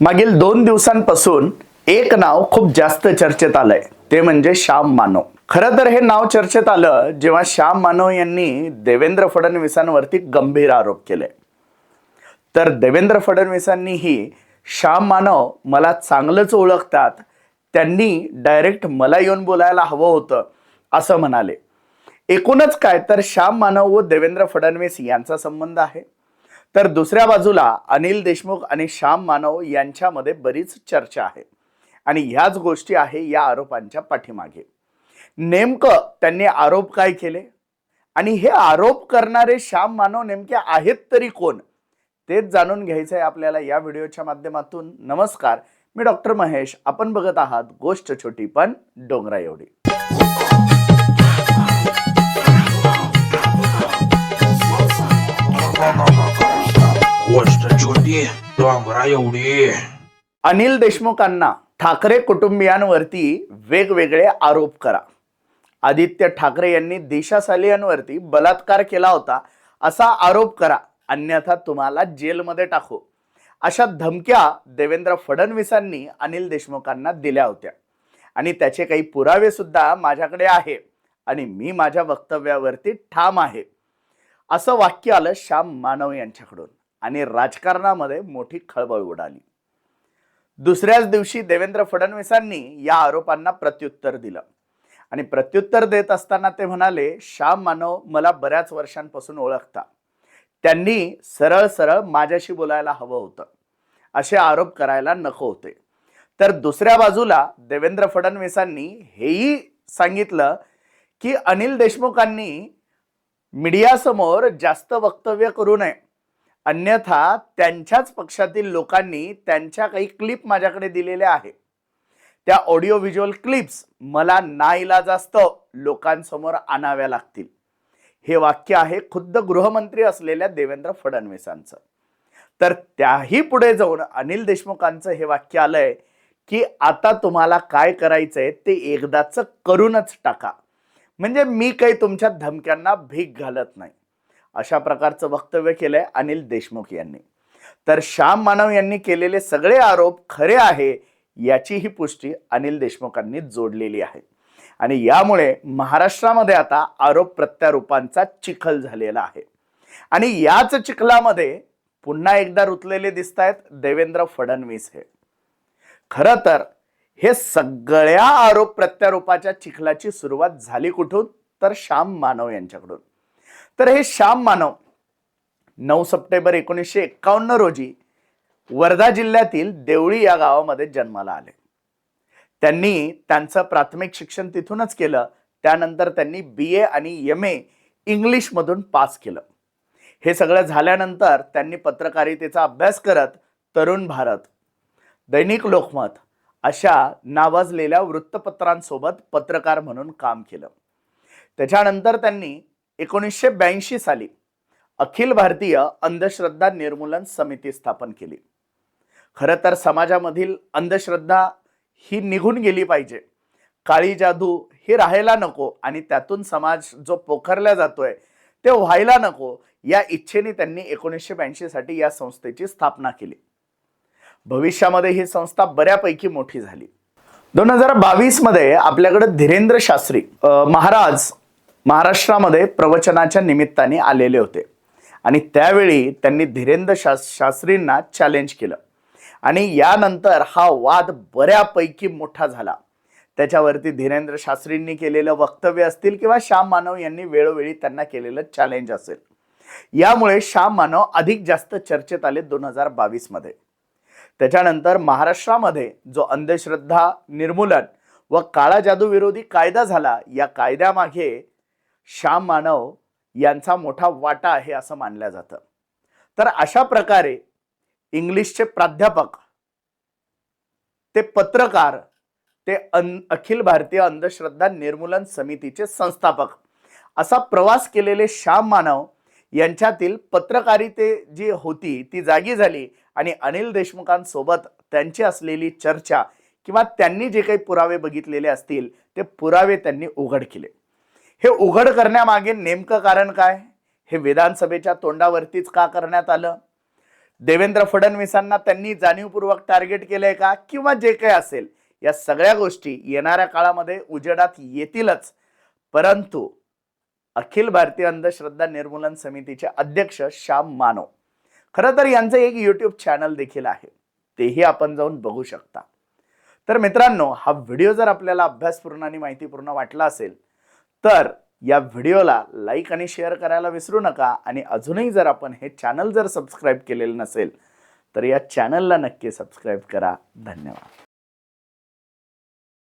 मागील दोन दिवसांपासून एक नाव खूप जास्त चर्चेत आलंय. ते म्हणजे श्याम मानव. खरं तर हे नाव चर्चेत आलं जेव्हा श्याम मानव यांनी देवेंद्र फडणवीसांवरती गंभीर आरोप केले. तर देवेंद्र फडणवीसांनीही श्याम मानव मला चांगलंच ओळखतात त्यांनी डायरेक्ट मला येऊन बोलायला हवं होतं असं म्हणाले. एकूणच काय तर श्याम मानव व देवेंद्र फडणवीस यांचा संबंध आहे. तर दुसऱ्या बाजूला अनिल देशमुख आणि श्याम मानव यांच्यामध्ये बरीच चर्चा आहे. आणि ह्याच गोष्टी आहे या आरोपांच्या पाठीमागे. नेमकं त्यांनी आरोप काय केले? आणि हे आरोप करणारे श्याम मानव नेमके आहेत तरी कोण? तेच जाणून घ्यायचं आहे आपल्याला या व्हिडिओच्या माध्यमातून. नमस्कार मी डॉक्टर महेश. आपण बघत आहात गोष्ट छोटी पण डोंगरा एवढी डोंगरा एवढी. अनिल देशमुखांना ठाकरे कुटुंबियांवरती वेगवेगळे आरोप करा. आदित्य ठाकरे यांनी देशासालियांवरती बलात्कार केला होता असा आरोप करा. अन्यथा तुम्हाला जेलमध्ये टाकू. अशा धमक्या देवेंद्र फडणवीसांनी अनिल देशमुखांना दिल्या होत्या. आणि त्याचे काही पुरावे सुद्धा माझ्याकडे आहे आणि मी माझ्या वक्तव्यावरती ठाम आहे. असं वाक्य आलं श्याम मानव यांच्याकडून. आणि राजकारणामध्ये मोठी खळबळ उडाली. दुसऱ्याच दिवशी देवेंद्र फडणवीसांनी या आरोपांना प्रत्युत्तर दिलं. आणि प्रत्युत्तर देत असताना ते म्हणाले श्याम मानव मला बऱ्याच वर्षांपासून ओळखता. त्यांनी सरळ सरळ माझ्याशी बोलायला हवं होतं. असे आरोप करायला नको होते. तर दुसऱ्या बाजूला देवेंद्र फडणवीसांनी हेही सांगितलं की अनिल देशमुखांनी मीडियासमोर जास्त वक्तव्य करू नये. अन्यथा त्यांच्याच पक्षातील लोकांनी त्यांच्या काही क्लिप माझ्याकडे दिलेल्या आहे त्या ऑडिओ व्हिज्युअल क्लिप्स मला नाईलाजास्तव लोकांसमोर आणाव्या लागतील. हे वाक्य आहे खुद्द गृहमंत्री असलेल्या देवेंद्र फडणवीसांचं. तर त्याही पुढे जाऊन अनिल देशमुखांचं हे वाक्य आलंय की आता तुम्हाला काय करायचंय ते एकदाच करूनच टाका. म्हणजे मी काही तुमच्या धमक्यांना भीक घालत नाही. अशा प्रकारचं वक्तव्य केलंय अनिल देशमुख यांनी. तर श्याम मानव यांनी केलेले सगळे आरोप खरे आहे याचीही पुष्टी अनिल देशमुखांनी जोडलेली आहे. आणि यामुळे महाराष्ट्रामध्ये आता आरोप प्रत्यारोपांचा चिखल झालेला आहे. आणि याच चिखलामध्ये पुन्हा एकदा रुतलेले दिसत आहेत देवेंद्र फडणवीस हे. खरं तर हे सगळ्या आरोप प्रत्यारोपाच्या चिखलाची सुरुवात झाली कुठून? तर श्याम मानव यांच्याकडून. तर हे श्याम मानव नऊ सप्टेंबर एकोणीसशे एक्कावन्न रोजी वर्धा जिल्ह्यातील देवळी या गावामध्ये जन्माला आले. त्यांनी त्यांचं प्राथमिक शिक्षण तिथूनच केलं त्यानंतर त्यांनी बी ए आणि एम ए इंग्लिशमधून पास केलं. हे सगळं झाल्यानंतर त्यांनी पत्रकारितेचा अभ्यास करत तरुण भारत दैनिक लोकमत अशा नावाजलेल्या वृत्तपत्रांसोबत पत्रकार म्हणून काम केलं. त्याच्यानंतर त्यांनी एकोणीसशे ब्याऐंशी साली अखिल भारतीय अंधश्रद्धा निर्मूलन समिती स्थापन केली. खरं तर समाजामधील अंधश्रद्धा ही निघून गेली पाहिजे. काळी जादू ही राहायला नको आणि त्यातून समाज जो पोखरला जातोय ते व्हायला नको या इच्छेने त्यांनी एकोणीसशे ब्याऐंशी साठी या संस्थेची स्थापना केली. भविष्यामध्ये ही संस्था बऱ्यापैकी मोठी झाली. दोन हजार बावीसमध्ये आपल्याकडे धीरेंद्र शास्त्री महाराज महाराष्ट्रामध्ये प्रवचनाच्या निमित्ताने आलेले होते. आणि त्यावेळी त्यांनी धीरेंद्र शास शास्त्रींना चॅलेंज केलं. आणि यानंतर हा वाद बऱ्यापैकी मोठा झाला. त्याच्यावरती धीरेंद्र शास्त्रींनी केलेलं वक्तव्य असतील किंवा श्याम मानव यांनी वेळोवेळी त्यांना केलेलं चॅलेंज असेल. यामुळे श्याम मानव अधिक जास्त चर्चेत आले दोन हजार बावीसमध्ये त्याच्यानंतर महाराष्ट्रामध्ये जो अंधश्रद्धा निर्मूलन व काळा जादू विरोधी कायदा झाला या कायद्यामागे श्याम मानव यांचा मोठा वाटा आहे असं मानलं जातं. तर अशा प्रकारे इंग्लिशचे प्राध्यापक ते पत्रकार ते अन अखिल भारतीय अंधश्रद्धा निर्मूलन समितीचे संस्थापक असा प्रवास केलेले श्याम मानव यांच्यातील पत्रकारिते जी होती ती जागी झाली आणि अनिल देशमुखांसोबत त्यांची असलेली चर्चा किंवा त्यांनी जे काही पुरावे बघितलेले असतील ते पुरावे त्यांनी उघड केले. हे उघड करण्यामागे नेमकं कारण काय? हे विधानसभेच्या तोंडावरतीच का करण्यात आलं? देवेंद्र फडणवीसांना त्यांनी जाणीवपूर्वक टार्गेट केलंय का? किंवा जे काही असेल या सगळ्या गोष्टी येणाऱ्या काळामध्ये उजेडात येतीलच. परंतु अखिल भारतीय अंधश्रद्धा निर्मूलन समितीचे अध्यक्ष श्याम मानव खरं तर यांचं एक यूट्यूब चॅनल देखील आहे. तेही आपण जाऊन बघू शकता. तर मित्रांनो हा व्हिडिओ जर आपल्याला अभ्यासपूर्ण आणि माहितीपूर्ण वाटला असेल तर या व्हिडिओला लाईक आणि शेअर करायला विसरू नका आणि अजूनही जर आपण हे चॅनल जर सबस्क्राईब केलेलं नसेल तर या चॅनलला नक्की सबस्क्राईब करा. धन्यवाद.